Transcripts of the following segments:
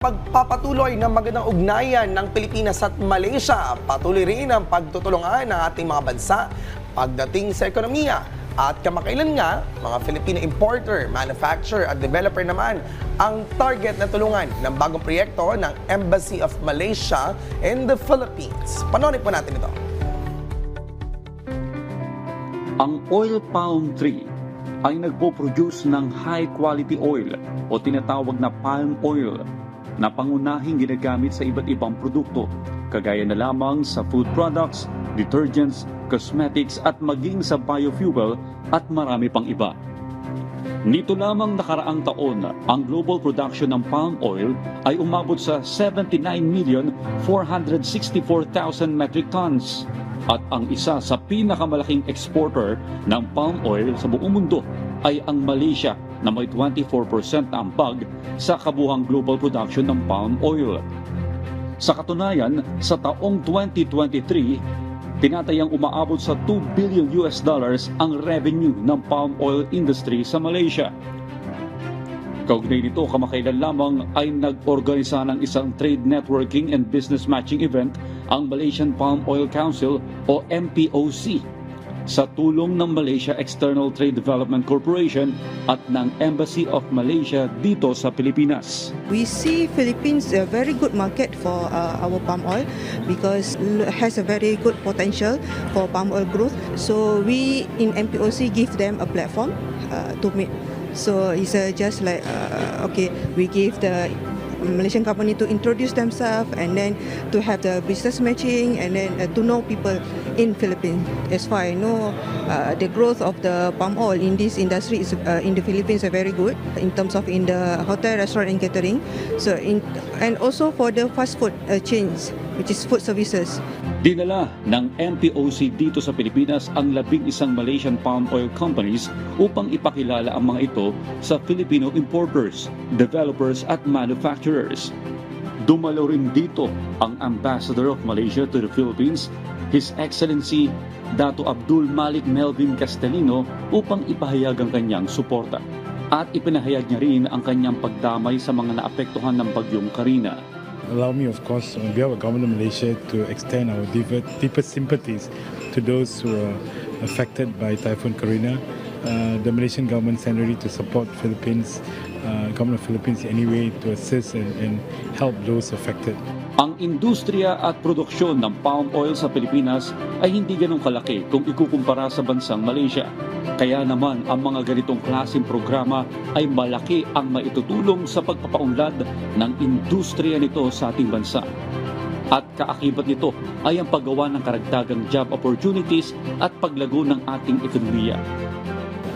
Pagpapatuloy ng magandang ugnayan ng Pilipinas at Malaysia, patuloy rin ang pagtutulungan ng ating mga bansa pagdating sa ekonomiya. At kamakailan nga, mga Filipino importer, manufacturer at developer naman ang target na tulungan ng bagong proyekto ng Embassy of Malaysia in the Philippines. Panorin po natin ito. Ang oil palm tree ay nagpo-produce ng high quality oil o tinatawag na palm oil na pangunahing ginagamit sa iba't ibang produkto kagaya na lamang sa food products, detergents, cosmetics at maging sa biofuel at marami pang iba. Nito lamang nakaraang taon, ang global production ng palm oil ay umabot sa 79,464,000 metric tons. At ang isa sa pinakamalaking exporter ng palm oil sa buong mundo ay ang Malaysia na may 24% na ambag sa kabuhang global production ng palm oil. Sa katunayan, sa taong 2023, tinatayang umaabot sa 2 billion US dollars ang revenue ng palm oil industry sa Malaysia. Kaugnay nito, kamakailan lamang ay nag-organisa ng isang trade networking and business matching event ang Malaysian Palm Oil Council o MPOC sa tulong ng Malaysia External Trade Development Corporation at ng Embassy of Malaysia dito sa Pilipinas. We see Philippines a very good market for uh, our palm oil because l- has a very good potential for palm oil growth. So we in MPOC give them a platform uh, to meet. So it's uh, just like uh, okay, we give the Malaysian company to introduce themselves and then to have the business matching and then uh, to know people in Philippines. As far I know, uh, the growth of the palm oil in this industry is uh, in the Philippines are very good in terms of in the hotel, restaurant, and catering. So in and also for the fast food uh, chains, which is food services. Dinala ng MPOC dito sa Pilipinas ang labing isang Malaysian palm oil companies upang ipakilala ang mga ito sa Filipino importers, developers at manufacturers. Dumalo rin dito ang Ambassador of Malaysia to the Philippines, His Excellency Dato Abdul Malik Melvin Castellino upang ipahayag ang kanyang suporta. At ipinahayag niya rin ang kanyang pagdamay sa mga naapektuhan ng bagyong Karina. Allow me, of course, on behalf of Government of Malaysia to extend our deepest sympathies to those who are affected by Typhoon Karina. Uh, the Malaysian government ready to support Philippines, uh, government of Philippines in any way to assist and, and help those affected. Ang industriya at produksyon ng palm oil sa Pilipinas ay hindi ganong kalaki kung ikukumpara sa bansang Malaysia. Kaya naman ang mga ganitong klaseng programa ay malaki ang maitutulong sa pagpapaunlad ng industriya nito sa ating bansa. At kaakibat nito ay ang paggawa ng karagdagang job opportunities at paglago ng ating ekonomiya.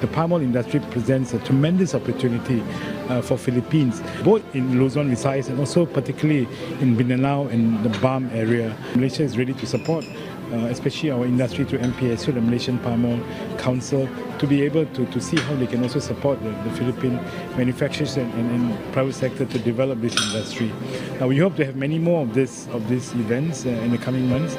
The palm oil industry presents a tremendous opportunity uh, for Philippines, both in Luzon, Visayas, and also particularly in Mindanao and the BAM area. Malaysia is ready to support, uh, especially our industry through MPSU, the Malaysian Palm Oil Council, to be able to, to see how they can also support the, the Philippine manufacturers and, and, and private sector to develop this industry. Now, we hope to have many more of this of these events uh, in the coming months.